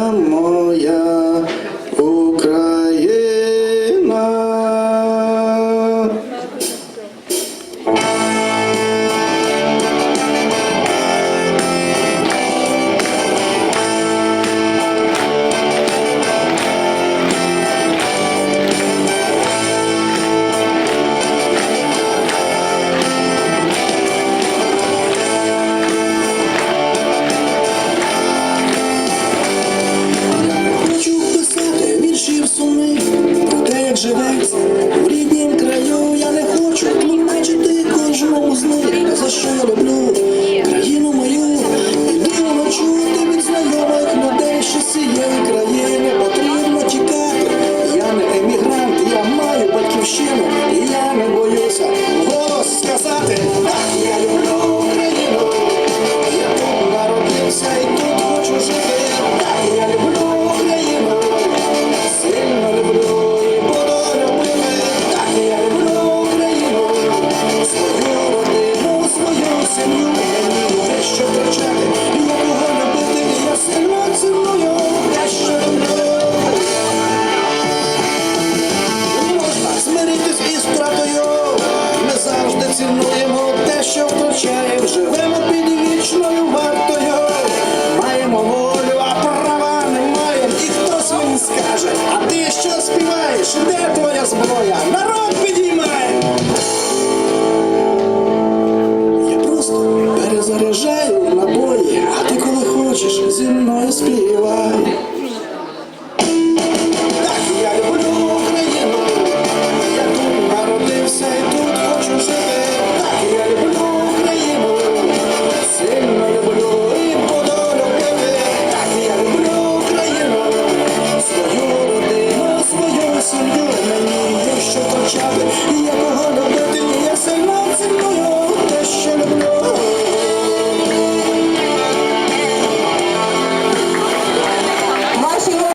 Alam що я люблю, країну мою, йду ночу від знайомих людей, що сієї країни потрібно тікати. Я не емігрант, я маю батьківщину, я не. цінуємо те, що втрачаємо, живемо під вічною вартою, маємо волю, а права немає, і хтось мені скаже, а ти що співаєш? Де твоя зброя? Народ підіймає. Я просто перезаряжаю.